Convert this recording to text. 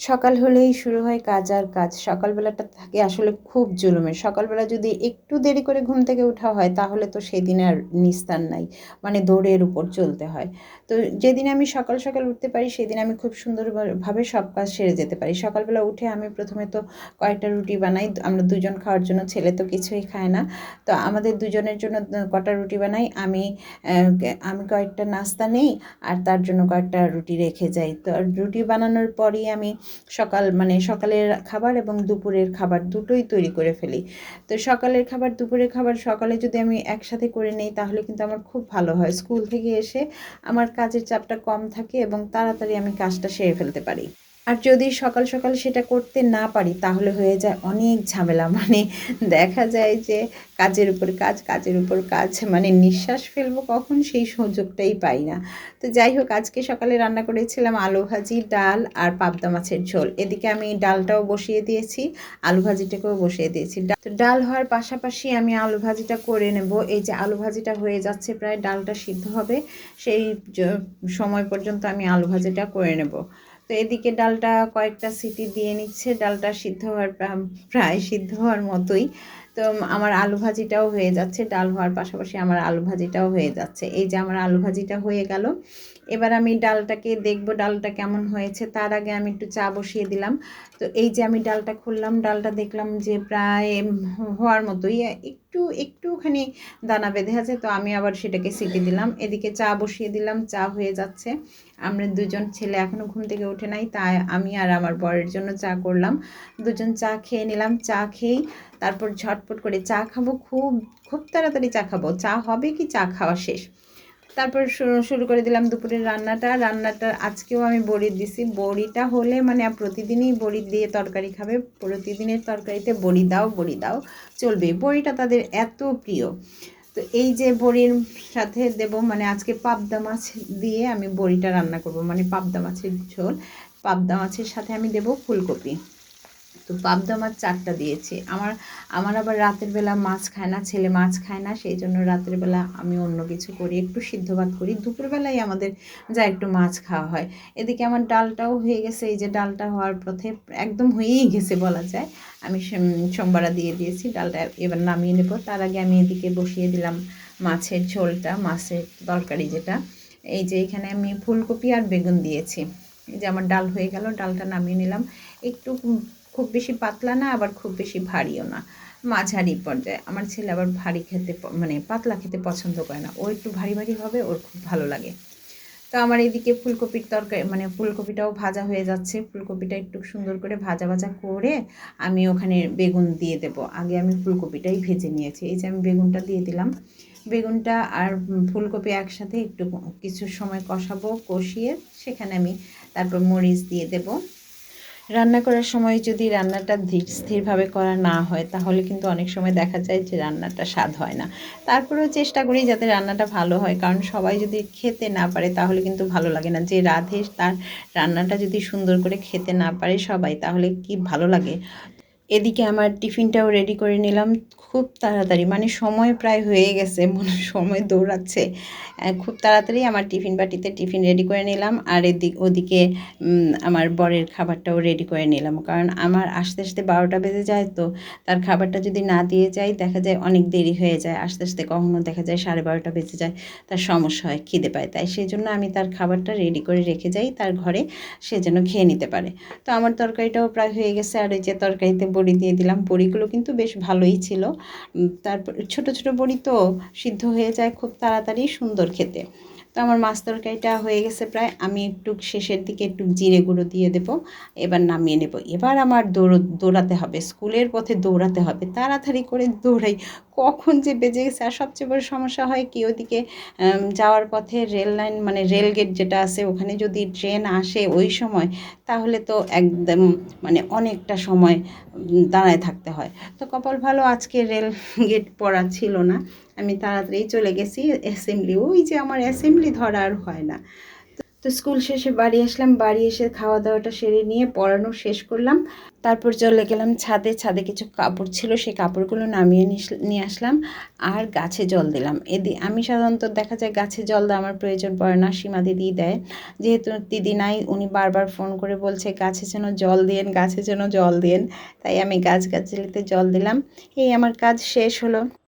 সকাল হলেই শুরু হয় কাজ আর কাজ। সকালবেলাটা থাকে আসলে খুব জুলুমের। সকালবেলা যদি একটু দেরি করে ঘুম থেকে ওঠা হয়, তাহলে তো সেদিন আর নিস্তার নাই মানে দৌড়ের উপর চলতে হয়। তো যেদিন আমি সকাল সকাল উঠতে পারি, সেদিন আমি খুব সুন্দরভাবে সব কাজ সেরে যেতে পারি। সকালবেলা উঠে আমি প্রথমে তো কয়েকটা রুটি বানাই, আমরা দুজন খাওয়ার জন্য, ছেলে তো কিছুই খায় না। তো আমাদের দুজনের জন্য কটা রুটি বানাই, আমি আমি কয়েকটা নাস্তা নেই, আর তার জন্য কয়েকটা রুটি রেখে যাই। তো রুটি বানানোর পরই আমি সকাল মানে সকালের খাবার এবং দুপুরের খাবার দুটোই তৈরি করে ফেলি। তো সকালের খাবার, দুপুরের খাবার সকালে যদি আমি একসাথে করে নেই, তাহলে কিন্তু আমার খুব ভালো হয়। স্কুল থেকে এসে আমার কাজের চাপটা কম থাকে এবং তাড়াতাড়ি আমি কাজটা সেরে ফেলতে পারি। আর যদি সকাল সকাল সেটা করতে না পারি, তাহলে হয়ে যায় অনেক ঝামেলা। মানে দেখা যায় যে কাজের উপর কাজ, কাজের উপর কাজ মানে নিঃশ্বাস ফেলব কখন সেই সুযোগটাই পাই না। তো যাই হোক, আজকে সকালে রান্না করেছিলাম আলু ভাজি, ডাল আর পাবদা মাছের ঝোল। এদিকে আমি ডালটাও বসিয়ে দিয়েছি, আলু ভাজিটাকেও বসিয়ে দিয়েছি। তো ডাল হওয়ার পাশাপাশি আমি আলু ভাজিটা করে নেব। এই যে আলু ভাজিটা হয়ে যাচ্ছে, প্রায় ডালটা সিদ্ধ হবে, সেই সময় পর্যন্ত আমি আলু ভাজিটা করে নেব। তো এদিকে ডালটা কয়েকটা সিটি দিয়ে নিচ্ছে। ডালটা সিদ্ধ হওয়ার প্রায় সিদ্ধ হওয়ার মতোই। তো আমার আলু ভাজিটাও হয়ে যাচ্ছে। ডাল হওয়ার পাশাপাশি আমার আলু ভাজিটাও হয়ে যাচ্ছে। এই যে আমার আলু ভাজিটা হয়ে গেল। এবার আমি ডালটাকে দেখব ডালটা কেমন হয়েছে। তার আগে আমি একটু চা বসিয়ে দিলাম। তো এই যে আমি ডালটা খুললাম, ডালটা দেখলাম যে প্রায় হওয়ার মতোই। একটু, একটুখানি দানা বেঁধে আছে, তো আমি আবার সেটাকে সিটি দিলাম। এদিকে চা বসিয়ে দিলাম, চা হয়ে যাচ্ছে। আমরা দুজন ছেলে এখনও ঘুম থেকে উঠে নাই, তাই আমি আর আমার বরের জন্য চা করলাম। দুজন চা খেয়ে নিলাম, চা খেয়েই তারপর ঝটপট করে চা খাব। খুব খুব তাড়াতাড়ি চা খাব। চা হবে কি? চা খাওয়া শেষ। তারপর শুরু করে দিলাম দুপুরের রান্নাটা। রান্নাটা আজকেও আমি বড়ি দিছি। বড়িটা হলে মানে প্রতিদিনই বড়ি দিয়ে তরকারি খাবে। প্রতিদিনের তরকারিতে বড়ি দাও বড়ি দাও, চলবে। বড়িটা তাদের এত প্রিয়। তো এই যে বড়ির সাথে দেব মানে আজকে পাবদা মাছ দিয়ে আমি বড়িটা রান্না করব। মানে পাবদা মাছের ঝোল। পাবদা মাছের সাথে আমি দেব ফুলকপি। তো পাবদা মাছ চারটা দিয়েছে। আমার আমার আবার রাতের বেলা মাছ খায় না, ছেলে মাছ খায় না, সেই জন্য রাতের বেলা আমি অন্য কিছু করি, একটু সিদ্ধ ভাত করি। দুপুরবেলায় আমাদের যা একটু মাছ খাওয়া হয়। এদিকে আমার ডালটাও হয়ে গেছে, এই যে ডালটা হওয়ার পথে একদম হয়েই গেছে বলা যায়। আমি সোমবারা দিয়ে দিয়েছি, ডালটা এবার নামিয়ে নেব। তার আগে আমি এদিকে বসিয়ে দিলাম মাছের ঝোলটা, মাছের তরকারি যেটা। এই যে এখানে আমি ফুলকপি আর বেগুন দিয়েছি। এই যে আমার ডাল হয়ে গেল, ডালটা নামিয়ে নিলাম। একটু খুব বেশি পাতলা না, আবার খুব বেশি ভারীও না। মাঝারি পর্যায়ে। আমার ছেলে আবার ভারী খেতে মানে পাতলা খেতে পছন্দ করে না। ও একটু ভারী ভারী হবে, ওর খুব ভালো লাগে। তো আমার এদিকে ফুলকপির তরকারি মানে ফুলকপিটাও ভাজা হয়ে যাচ্ছে। ফুলকপিটা একটু সুন্দর করে ভাজা ভাজা করে আমি ওখানে বেগুন দিয়ে দেব। আগে আমি ফুলকপিটাই ভেজে নিয়েছি। এই যে আমি বেগুনটা দিয়ে দিলাম। বেগুনটা আর ফুলকপি একসাথে একটু কিছু সময় কষাবো, কষিয়ে সেখানে আমি তারপর মরিচ দিয়ে দেবো। রান্না করার সময় যদি রান্নাটা ধীর স্থিরভাবে করা না হয়, তাহলে কিন্তু অনেক সময় দেখা যায় যে রান্নাটা স্বাদ হয় না। তারপরেও চেষ্টা করি যাতে রান্নাটা ভালো হয়, কারণ সবাই যদি খেতে না পারে তাহলে কিন্তু ভালো লাগে না। যে রাধে তার রান্নাটা যদি সুন্দর করে খেতে না পারে সবাই, তাহলে কি ভালো লাগে? এদিকে আমার টিফিনটাও রেডি করে নিলাম। খুব তাড়াতাড়ি মানে সময় প্রায় হয়ে গেছে, মনে সময় দৌড়াচ্ছে। খুব তাড়াতাড়ি আমার টিফিন বাটিতে টিফিন রেডি করে নিলাম আর এদিক, ওদিকে আমার বরের খাবারটাও রেডি করে নিলাম। কারণ আমার আস্তে আস্তে বারোটা বেজে যায় তো, তার খাবারটা যদি না দিয়ে যাই, দেখা যায় অনেক দেরি হয়ে যায়। আস্তে আস্তে কখনো দেখা যায় সাড়ে বারোটা বেজে যায়, তার সমস্যা হয়, খিদে পায়। তাই সেই জন্য আমি তার খাবারটা রেডি করে রেখে যাই, তার ঘরে সে যেন খেয়ে নিতে পারে। তো আমার তরকারিটাও প্রায় হয়ে গেছে আর এই যে তরকারিতে বড়ি দিয়ে দিলাম। বড়িগুলো কিন্তু বেশ ভালোই ছিল। তারপর ছোট ছোট বড়ি তো সিদ্ধ হয়ে যায় খুব তাড়াতাড়ি সুন্দর খেতে। তো আমার মাছ তরকারিটা হয়ে গেছে প্রায়। আমি একটু শেষের দিকে একটু জিরে গুঁড়ো দিয়ে দেবো। এবার নামিয়ে নেব। এবার আমার দৌড়, দৌড়াতে হবে। স্কুলের পথে দৌড়াতে হবে। তাড়াতাড়ি করে দৌড়াই। কখন যে বেজে গেছে আর সবচেয়ে বড় সমস্যা হয় কি? ওদিকে যাওয়ার পথে রেল লাইন মানে রেল গেট যেটা আছে, ওখানে যদি ট্রেন আসে ওই সময়, তাহলে তো একদম মানে অনেকটা সময় দাঁড়ায় থাকতে হয়। তো কপাল ভালো আজকে রেল গেট পড়া ছিল না। আমি তাড়াতাড়ি চলে গেছি অ্যাসেম্বলি ওই যে আমার অ্যাসেম্বলি ধরা আর হয় না। তো স্কুল শেষে বাড়ি আসলাম, বাড়ি এসে খাওয়া দাওয়াটা সেরে নিয়ে পড়ানো শেষ করলাম। তারপর চলে গেলাম ছাদে। ছাদে কিছু কাপড় ছিল সেই কাপড়গুলো নামিয়ে নিয়ে আসলাম আর গাছে জল দিলাম। এদি, আমি সাধারণত দেখা যায় গাছে জল দেওয়া আমার প্রয়োজন পড়ে না, সীমা দিদি দেয়। যেহেতু দিদি নাই, উনি বারবার ফোন করে বলছে, গাছে যেন জল দিয়েন গাছে যেন জল দিয়েন তাই আমি গাছ গাছালিতে জল দিলাম। এই আমার কাজ শেষ হলো।